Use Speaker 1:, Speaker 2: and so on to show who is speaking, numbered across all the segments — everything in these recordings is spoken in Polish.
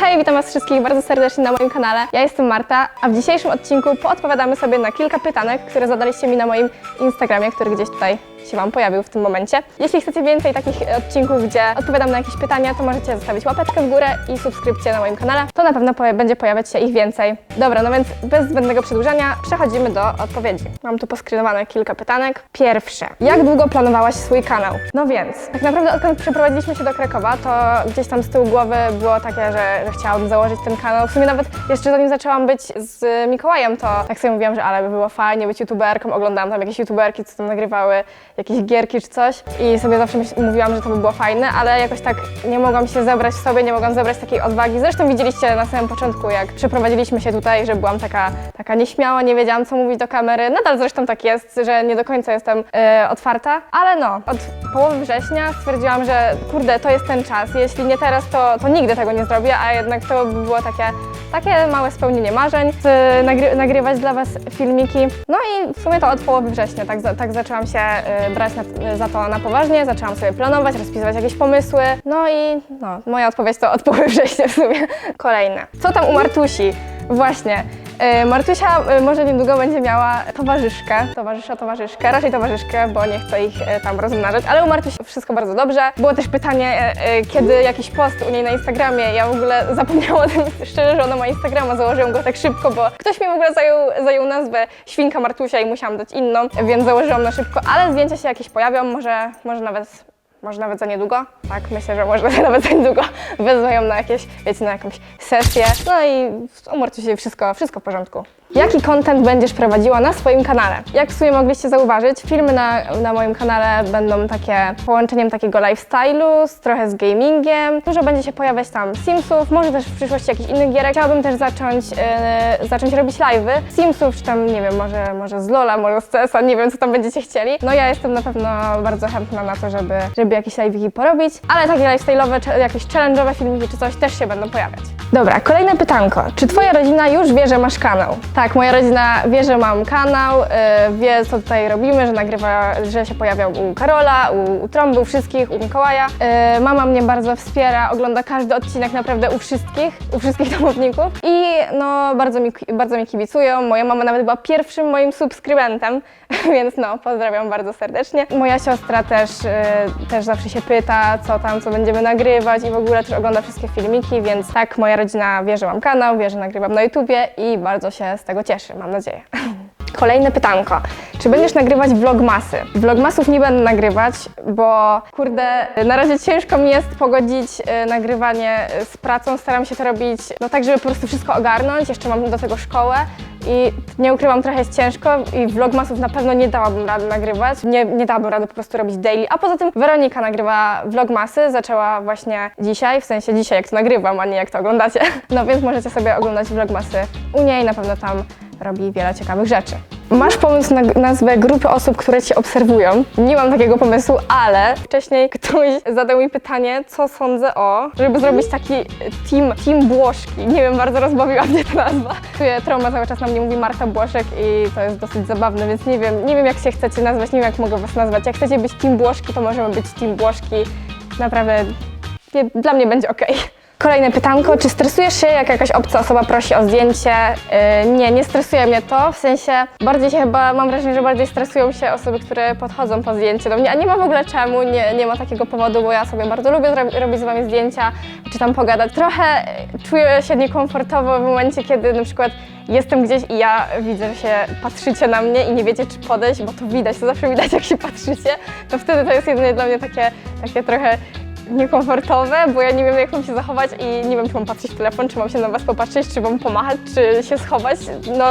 Speaker 1: hej, witam Was wszystkich bardzo serdecznie na moim kanale. Ja jestem Marta, a w dzisiejszym odcinku poodpowiadamy sobie na kilka pytanek, które zadaliście mi na moim Instagramie, który gdzieś tutaj się Wam pojawił w tym momencie. Jeśli chcecie więcej takich odcinków, gdzie odpowiadam na jakieś pytania, to możecie zostawić łapeczkę w górę i subskrypcję na moim kanale. To na pewno będzie pojawiać się ich więcej. Dobra, no więc bez zbędnego przedłużania przechodzimy do odpowiedzi. Mam tu poskrynowane kilka pytanek. Pierwsze. Jak długo planowałaś swój kanał? No więc, tak naprawdę odkąd przeprowadziliśmy się do Krakowa, to gdzieś tam z tyłu głowy było takie, że, że chciałabym założyć ten kanał. W sumie nawet jeszcze zanim zaczęłam być z Mikołajem, to tak sobie mówiłam, że ale by było fajnie być youtuberką. Oglądałam tam jakieś youtuberki, co tam nagrywały jakieś gierki czy coś i sobie zawsze mówiłam, że to by było fajne, ale jakoś tak nie mogłam się zebrać w sobie, nie mogłam zebrać takiej odwagi. Zresztą widzieliście na samym początku, jak przeprowadziliśmy się tutaj, że byłam taka, taka nieśmiała, nie wiedziałam co mówić do kamery. Nadal zresztą tak jest, że nie do końca jestem e, otwarta, ale no, od połowy września stwierdziłam, że kurde, to jest ten czas. Jeśli nie teraz, to, to nigdy tego nie zrobię, a jednak to by było takie, takie małe spełnienie marzeń, z, nagry, nagrywać dla Was filmiki. No i w sumie to od połowy września tak, za, tak zaczęłam się y, brać na, za to na poważnie, zaczęłam sobie planować, rozpisywać jakieś pomysły. No i no, moja odpowiedź to od połowy września w sumie. Kolejne. Co tam u Martusi? Właśnie. Y, Martusia y, może niedługo będzie miała towarzyszkę, towarzysza, towarzyszkę, raczej towarzyszkę, bo nie chcę ich y, tam rozmnażać, ale u Martusi wszystko bardzo dobrze. Było też pytanie, kiedy jakiś post u niej na Instagramie, ja w ogóle zapomniałam o tym szczerze, że ona ma Instagrama, założyłam go tak szybko, bo ktoś mi w ogóle zajął, zajął nazwę Świnka Martusia i musiałam dać inną, więc założyłam na szybko, ale zdjęcia się jakieś pojawią, może, może nawet może nawet za niedługo. Tak, myślę, że może nawet za niedługo wezmą ją na jakieś, wiecie, na jakąś sesję. No i umorcie się wszystko, wszystko w porządku. Jaki content będziesz prowadziła na swoim kanale? Jak w sumie mogliście zauważyć, filmy na, na moim kanale będą takie połączeniem takiego lifestyle'u z trochę z gamingiem. Dużo będzie się pojawiać tam Simsów, może też w przyszłości jakichś innych gierek. Chciałabym też zacząć, yy, zacząć robić live'y Simsów, czy tam, nie wiem, może, może z Lola, może z CS-a, nie wiem, co tam będziecie chcieli. No ja jestem na pewno bardzo chętna na to, żeby, żeby jakieś live'iki porobić, ale takie lifestyle'owe, jakieś challenge'owe filmiki czy coś też się będą pojawiać. Dobra, kolejne pytanko. Czy twoja rodzina już wie, że masz kanał? Tak, moja rodzina wie, że mam kanał, yy, wie co tutaj robimy, że nagrywa, że się pojawiał u Karola, u, u Trąby, u wszystkich, u Mikołaja. Yy, mama mnie bardzo wspiera, ogląda każdy odcinek naprawdę u wszystkich, u wszystkich domowników i no bardzo mi, bardzo mi kibicują. Moja mama nawet była pierwszym moim subskrybentem, więc no pozdrawiam bardzo serdecznie. Moja siostra też, yy, też zawsze się pyta, co tam, co będziemy nagrywać i w ogóle też ogląda wszystkie filmiki, więc tak, moja rodzina wie, że mam kanał, wie, że nagrywam na YouTubie i bardzo się z tego cieszy, mam nadzieję. Kolejne pytanko. Czy będziesz nagrywać vlogmasy? Vlogmasów nie będę nagrywać, bo kurde, na razie ciężko mi jest pogodzić e, nagrywanie z pracą. Staram się to robić no tak, żeby po prostu wszystko ogarnąć. Jeszcze mam do tego szkołę i nie ukrywam, trochę jest ciężko i vlogmasów na pewno nie dałabym rady nagrywać. Nie, nie dałabym rady po prostu robić daily. A poza tym Weronika nagrywa vlogmasy, zaczęła właśnie dzisiaj, w sensie dzisiaj jak to nagrywam, a nie jak to oglądacie. No więc możecie sobie oglądać vlogmasy u niej, na pewno tam robi wiele ciekawych rzeczy. Masz pomysł na nazwę grupy osób, które Cię obserwują? Nie mam takiego pomysłu, ale wcześniej ktoś zadał mi pytanie, co sądzę o, żeby zrobić taki team, team Błoszki. Nie wiem, bardzo rozbawiła mnie ta nazwa. Czuję trauma cały czas na mnie mówi Marta Błoszek i to jest dosyć zabawne, więc nie wiem, nie wiem jak się chcecie nazwać, nie wiem jak mogę Was nazwać. Jak chcecie być team Błoszki, to możemy być team Błoszki. Naprawdę nie, dla mnie będzie ok. Kolejne pytanko, czy stresujesz się, jak jakaś obca osoba prosi o zdjęcie? Yy, nie, nie stresuje mnie to, w sensie bardziej się chyba, mam wrażenie, że bardziej stresują się osoby, które podchodzą po zdjęcie do mnie, a nie ma w ogóle czemu, nie, nie ma takiego powodu, bo ja sobie bardzo lubię robić z Wami zdjęcia, czy tam pogadać. Trochę czuję się niekomfortowo w momencie, kiedy na przykład jestem gdzieś i ja widzę, że się patrzycie na mnie i nie wiecie, czy podejść, bo to widać, to zawsze widać, jak się patrzycie, to wtedy to jest jedynie dla mnie takie, takie trochę niekomfortowe, bo ja nie wiem, jak mam się zachować i nie wiem, czy mam patrzeć w telefon, czy mam się na was popatrzeć, czy wam pomachać, czy się schować. No,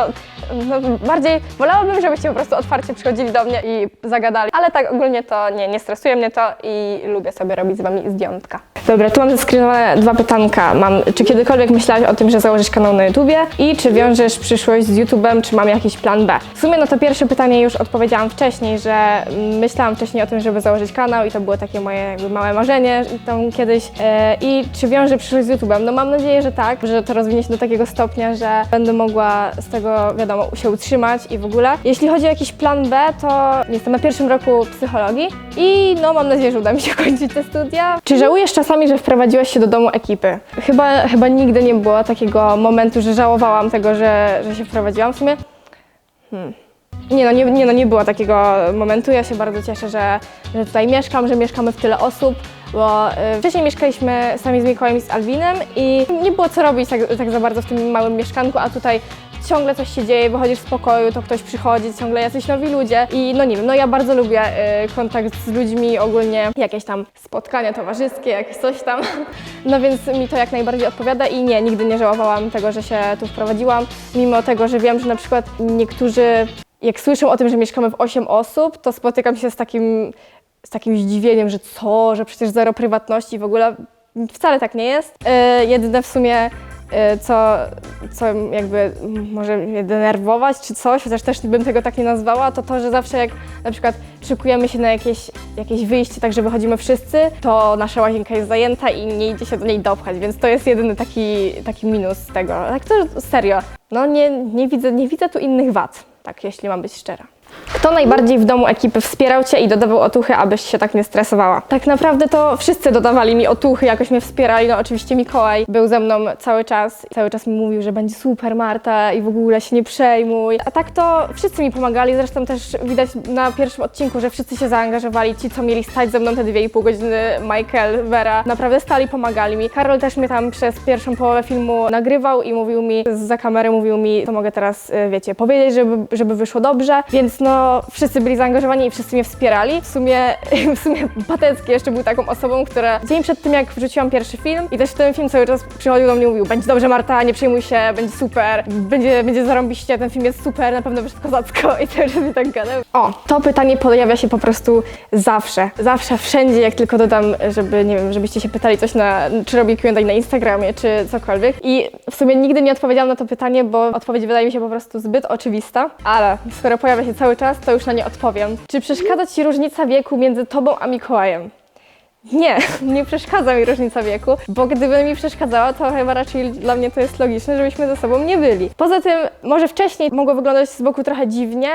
Speaker 1: no bardziej wolałabym, żebyście po prostu otwarcie przychodzili do mnie i zagadali, ale tak ogólnie to nie, nie stresuje mnie to i lubię sobie robić z wami zdjątka. Dobra, tu mam zeskrinowane dwa pytanka. Mam, czy kiedykolwiek myślałaś o tym, że założysz kanał na YouTubie i czy wiążesz przyszłość z YouTubem, czy mam jakiś plan B? W sumie na to pierwsze pytanie już odpowiedziałam wcześniej, że myślałam wcześniej o tym, żeby założyć kanał i to było takie moje jakby małe marzenie tam kiedyś. E, I czy wiążę przyszłość z YouTubem? No mam nadzieję, że tak, że to rozwinie się do takiego stopnia, że będę mogła z tego, wiadomo, nam się utrzymać i w ogóle. Jeśli chodzi o jakiś plan B, to jestem na pierwszym roku psychologii i no mam nadzieję, że uda mi się kończyć te studia. Czy żałujesz czasami, że wprowadziłaś się do domu ekipy? Chyba, chyba nigdy nie było takiego momentu, że żałowałam tego, że, że się wprowadziłam. W sumie nie no, nie, nie no, nie było takiego momentu. Ja się bardzo cieszę, że, że tutaj mieszkam, że mieszkamy w tyle osób, bo y, wcześniej mieszkaliśmy sami z Mikołajem i z Alwinem i nie było co robić tak, tak za bardzo w tym małym mieszkanku, a tutaj ciągle coś się dzieje, wychodzisz z pokoju, to ktoś przychodzi, ciągle jacyś nowi ludzie i no nie wiem, no ja bardzo lubię y, kontakt z ludźmi, ogólnie jakieś tam spotkania towarzyskie, jakieś coś tam, no więc mi to jak najbardziej odpowiada i nie, nigdy nie żałowałam tego, że się tu wprowadziłam, mimo tego, że wiem, że na przykład niektórzy jak słyszę o tym, że mieszkamy w 8 osób, to spotykam się z takim, z takim zdziwieniem, że co, że przecież zero prywatności w ogóle. Wcale tak nie jest. Yy, jedyne w sumie, co, co jakby może mnie denerwować czy coś, chociaż też bym tego tak nie nazwała, to to, że zawsze jak na przykład szykujemy się na jakieś, jakieś wyjście, tak że wychodzimy wszyscy, to nasza łazienka jest zajęta i nie idzie się do niej dopchać, więc to jest jedyny taki, taki minus tego. Tak to serio. No nie, nie, widzę, nie widzę tu innych wad tak jeśli mam być szczera. Kto najbardziej w domu ekipy wspierał Cię i dodawał otuchy, abyś się tak nie stresowała? Tak naprawdę to wszyscy dodawali mi otuchy, jakoś mnie wspierali. No oczywiście Mikołaj był ze mną cały czas. Cały czas mi mówił, że będzie super Marta i w ogóle się nie przejmuj. A tak to wszyscy mi pomagali. Zresztą też widać na pierwszym odcinku, że wszyscy się zaangażowali. Ci, co mieli stać ze mną te dwie i pół godziny, Michael, Vera, naprawdę stali, pomagali mi. Karol też mnie tam przez pierwszą połowę filmu nagrywał i mówił mi, za kamery mówił mi, to mogę teraz, y, wiecie, powiedzieć, żeby, żeby wyszło dobrze. Więc no, wszyscy byli zaangażowani i wszyscy mnie wspierali. W sumie, w sumie Patecki jeszcze był taką osobą, która dzień przed tym, jak wrzuciłam pierwszy film i też ten film cały czas przychodził do mnie i mówił, będzie dobrze Marta, nie przejmuj się, będzie super, będzie, będzie zarąbiście, ten film jest super, na pewno wyszedł kozacko i cały czas mi tak gadał. O, to pytanie pojawia się po prostu zawsze, zawsze, wszędzie, jak tylko dodam, żeby, nie wiem, żebyście się pytali coś na, czy robię Q&A na Instagramie, czy cokolwiek. I w sumie nigdy nie odpowiedziałam na to pytanie, bo odpowiedź wydaje mi się po prostu zbyt oczywista, ale skoro pojawia się cały czas, to już na nie odpowiem. Czy przeszkadza Ci różnica wieku między Tobą a Mikołajem? Nie, nie przeszkadza mi różnica wieku, bo gdyby mi przeszkadzała, to chyba raczej dla mnie to jest logiczne, żebyśmy ze sobą nie byli. Poza tym, może wcześniej mogło wyglądać z boku trochę dziwnie,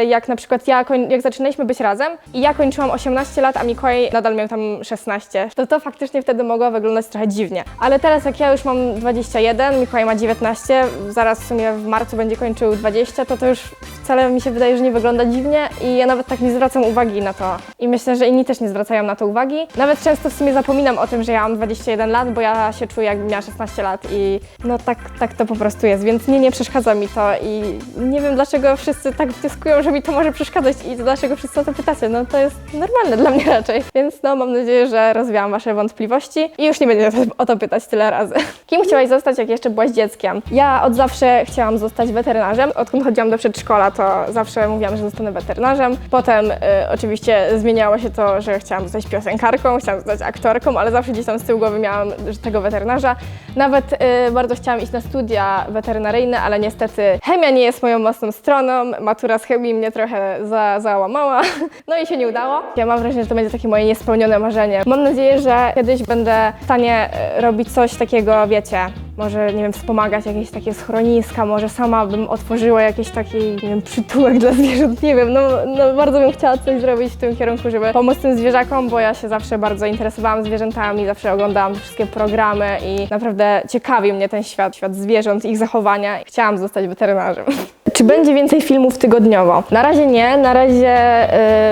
Speaker 1: y, jak na przykład ja, jak zaczynaliśmy być razem i ja kończyłam 18 lat, a Mikołaj nadal miał tam 16, to to faktycznie wtedy mogło wyglądać trochę dziwnie. Ale teraz jak ja już mam 21, Mikołaj ma 19, zaraz w sumie w marcu będzie kończył 20, to to już wcale mi się wydaje, że nie wygląda dziwnie i ja nawet tak nie zwracam uwagi na to. I myślę, że inni też nie zwracają na to uwagi. Nawet często w sumie zapominam o tym, że ja mam 21 lat, bo ja się czuję jakbym miała 16 lat i no tak, tak to po prostu jest, więc nie, nie przeszkadza mi to i nie wiem dlaczego wszyscy tak wnioskują, że mi to może przeszkadzać i dlaczego wszyscy o to pytacie. No to jest normalne dla mnie raczej, więc no mam nadzieję, że rozwiałam Wasze wątpliwości i już nie będę o to pytać tyle razy. Kim chciałaś zostać, jak jeszcze byłaś dzieckiem? Ja od zawsze chciałam zostać weterynarzem. Odkąd chodziłam do przedszkola, to zawsze mówiłam, że zostanę weterynarzem. Potem y, oczywiście zmieniało się to, że chciałam zostać piosenkarką, chciałam zostać aktorką, ale zawsze gdzieś tam z tyłu głowy miałam tego weterynarza. Nawet y, bardzo chciałam iść na studia weterynaryjne, ale niestety chemia nie jest moją mocną stroną. Matura z chemii mnie trochę za, załamała, no i się nie udało. Ja mam wrażenie, że to będzie takie moje niespełnione marzenie. Mam nadzieję, że kiedyś będę w stanie y, robić coś takiego, wiecie, może, nie wiem, wspomagać jakieś takie schroniska, może sama bym otworzyła jakiś taki, nie wiem, przytułek dla zwierząt, nie wiem, no, no bardzo bym chciała coś zrobić w tym kierunku, żeby pomóc tym zwierzakom, bo ja się zawsze bardzo interesowałam zwierzętami, zawsze oglądałam wszystkie programy i naprawdę ciekawi mnie ten świat, świat zwierząt, ich zachowania. Chciałam zostać weterynarzem. Czy będzie więcej filmów tygodniowo? Na razie nie. Na razie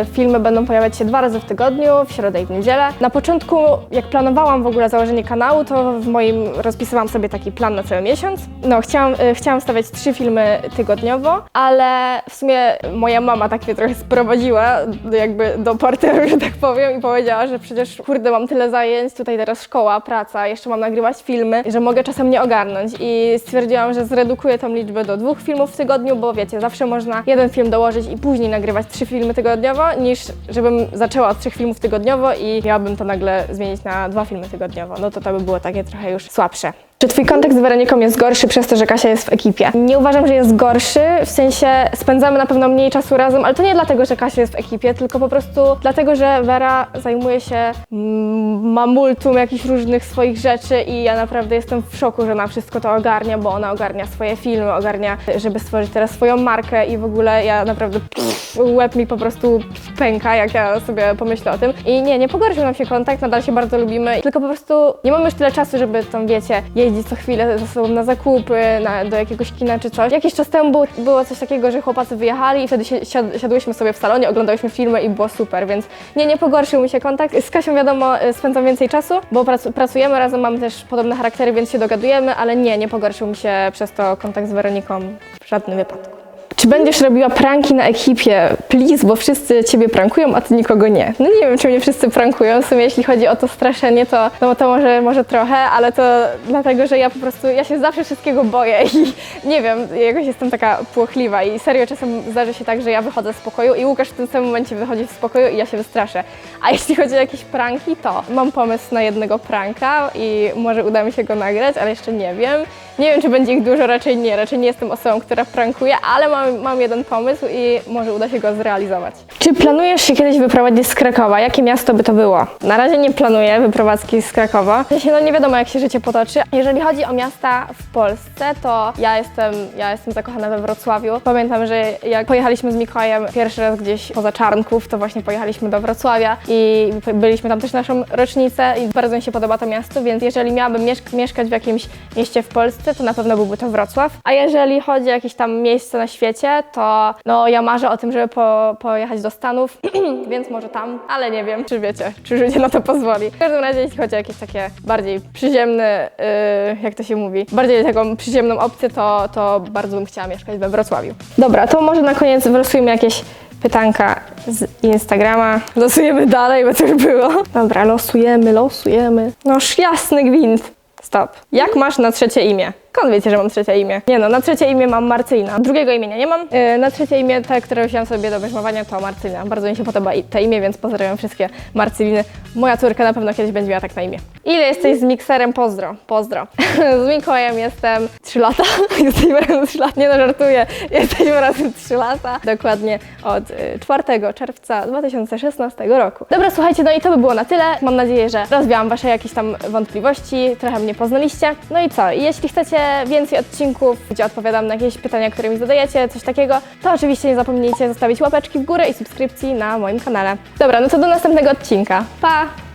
Speaker 1: y, filmy będą pojawiać się dwa razy w tygodniu, w środę i w niedzielę. Na początku, jak planowałam w ogóle założenie kanału, to w moim rozpisywałam sobie taki plan na cały miesiąc. No, chciałam, y, chciałam stawiać trzy filmy tygodniowo, ale w sumie moja mama tak mnie trochę sprowadziła jakby do parteru, że tak powiem, i powiedziała, że przecież kurde, mam tyle zajęć, tutaj teraz szkoła, praca, jeszcze mam nagrywać filmy, że mogę czasem nie ogarnąć. I stwierdziłam, że zredukuję tą liczbę do dwóch filmów w tygodniu, bo wiecie, zawsze można jeden film dołożyć i później nagrywać trzy filmy tygodniowo, niż żebym zaczęła od trzech filmów tygodniowo i miałabym to nagle zmienić na dwa filmy tygodniowo. No to to by było takie trochę już słabsze. Czy twój kontakt z Weroniką jest gorszy przez to, że Kasia jest w ekipie? Nie uważam, że jest gorszy, w sensie spędzamy na pewno mniej czasu razem, ale to nie dlatego, że Kasia jest w ekipie, tylko po prostu dlatego, że Wera zajmuje się mm, mamultum jakichś różnych swoich rzeczy i ja naprawdę jestem w szoku, że ona wszystko to ogarnia, bo ona ogarnia swoje filmy, ogarnia, żeby stworzyć teraz swoją markę i w ogóle ja naprawdę pff, łeb mi po prostu pęka, jak ja sobie pomyślę o tym. I nie, nie pogorszył nam się kontakt, nadal się bardzo lubimy, tylko po prostu nie mamy już tyle czasu, żeby tam, wiecie, jeździć co chwilę ze sobą na zakupy, na, do jakiegoś kina czy coś. Jakiś czas temu było, było coś takiego, że chłopacy wyjechali i wtedy si- siad, siadłyśmy sobie w salonie, oglądałyśmy filmy i było super, więc nie, nie pogorszył mi się kontakt. Z Kasią wiadomo, y, spędzam więcej czasu, bo prac, pracujemy razem, mamy też podobne charaktery, więc się dogadujemy, ale nie, nie pogorszył mi się przez to kontakt z Weroniką w żadnym wypadku. Czy będziesz robiła pranki na ekipie? Please, bo wszyscy ciebie prankują, a ty nikogo nie. No nie wiem, czy mnie wszyscy prankują. W sumie jeśli chodzi o to straszenie, to, no to może, może trochę, ale to dlatego, że ja po prostu, ja się zawsze wszystkiego boję i nie wiem, jakoś jestem taka płochliwa i serio czasem zdarzy się tak, że ja wychodzę z pokoju i Łukasz w tym samym momencie wychodzi z pokoju i ja się wystraszę. A jeśli chodzi o jakieś pranki, to mam pomysł na jednego pranka i może uda mi się go nagrać, ale jeszcze nie wiem. Nie wiem, czy będzie ich dużo, raczej nie. Raczej nie jestem osobą, która prankuje, ale mam, mam jeden pomysł i może uda się go zrealizować. Czy planujesz się kiedyś wyprowadzić z Krakowa? Jakie miasto by to było? Na razie nie planuję wyprowadzki z Krakowa. No nie wiadomo, jak się życie potoczy. Jeżeli chodzi o miasta w Polsce, to ja jestem, ja jestem zakochana we Wrocławiu. Pamiętam, że jak pojechaliśmy z Mikołajem pierwszy raz gdzieś poza Czarnków, to właśnie pojechaliśmy do Wrocławia i byliśmy tam też naszą rocznicę i bardzo mi się podoba to miasto, więc jeżeli miałabym mieszk- mieszkać w jakimś mieście w Polsce, to na pewno byłby to Wrocław. A jeżeli chodzi o jakieś tam miejsce na świecie, to no ja marzę o tym, żeby po, pojechać do Stanów, więc może tam, ale nie wiem, czy wiecie, czy życie na to pozwoli. W każdym razie, jeśli chodzi o jakieś takie bardziej przyziemne, yy, jak to się mówi, bardziej taką przyziemną opcję, to, to bardzo bym chciała mieszkać we Wrocławiu. Dobra, to może na koniec wylosujmy jakieś pytanka z Instagrama. Losujemy dalej, bo to już było. Dobra, losujemy, losujemy. Noż jasny gwint. Stop. Jak masz na trzecie imię? Skąd wiecie, że mam trzecie imię? Nie no, na trzecie imię mam Marcyjna. Drugiego imienia nie mam. Yy, na trzecie imię, te, które wziąłem sobie do weźmowania, to Marcyna. Bardzo mi się podoba i- to imię, więc pozdrawiam wszystkie Marcyliny. Moja córka na pewno kiedyś będzie miała tak na imię. Ile jesteś z mikserem? Pozdro. Pozdro. z Mikołajem jestem 3 lata. Jesteśmy razem 3 lata. Nie no, żartuję. Jesteśmy razem 3 lata. Dokładnie od y, 4 czerwca 2016 roku. Dobra, słuchajcie, no i to by było na tyle. Mam nadzieję, że rozwiałam Wasze jakieś tam wątpliwości, trochę mnie poznaliście. No i co? Jeśli chcecie więcej odcinków, gdzie odpowiadam na jakieś pytania, które mi zadajecie, coś takiego, to oczywiście nie zapomnijcie zostawić łapeczki w górę i subskrypcji na moim kanale. Dobra, no to do następnego odcinka. Pa!